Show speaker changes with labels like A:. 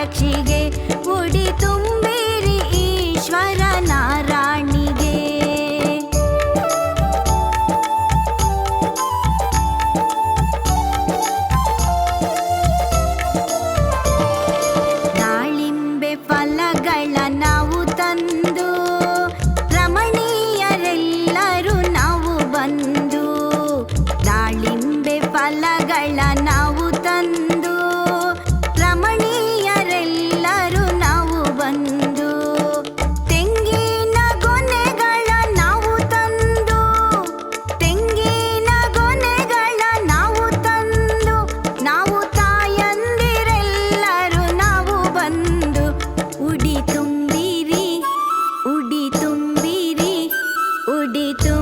A: ಯಕ್ಷಿಗೆ ಉಡಿ ತುಂಬಿರಿ ಈಶ್ವರ ನಾರಾಣಿಗೆ ದಾಳಿಂಬೆ ಫಲಗಳ ನಾವು ತಂದು ರಮಣೀಯರೆಲ್ಲರೂ ನಾವು ಬಂದು ದಾಳಿಂಬೆ ಫಲಗಳ ನುಡಿತು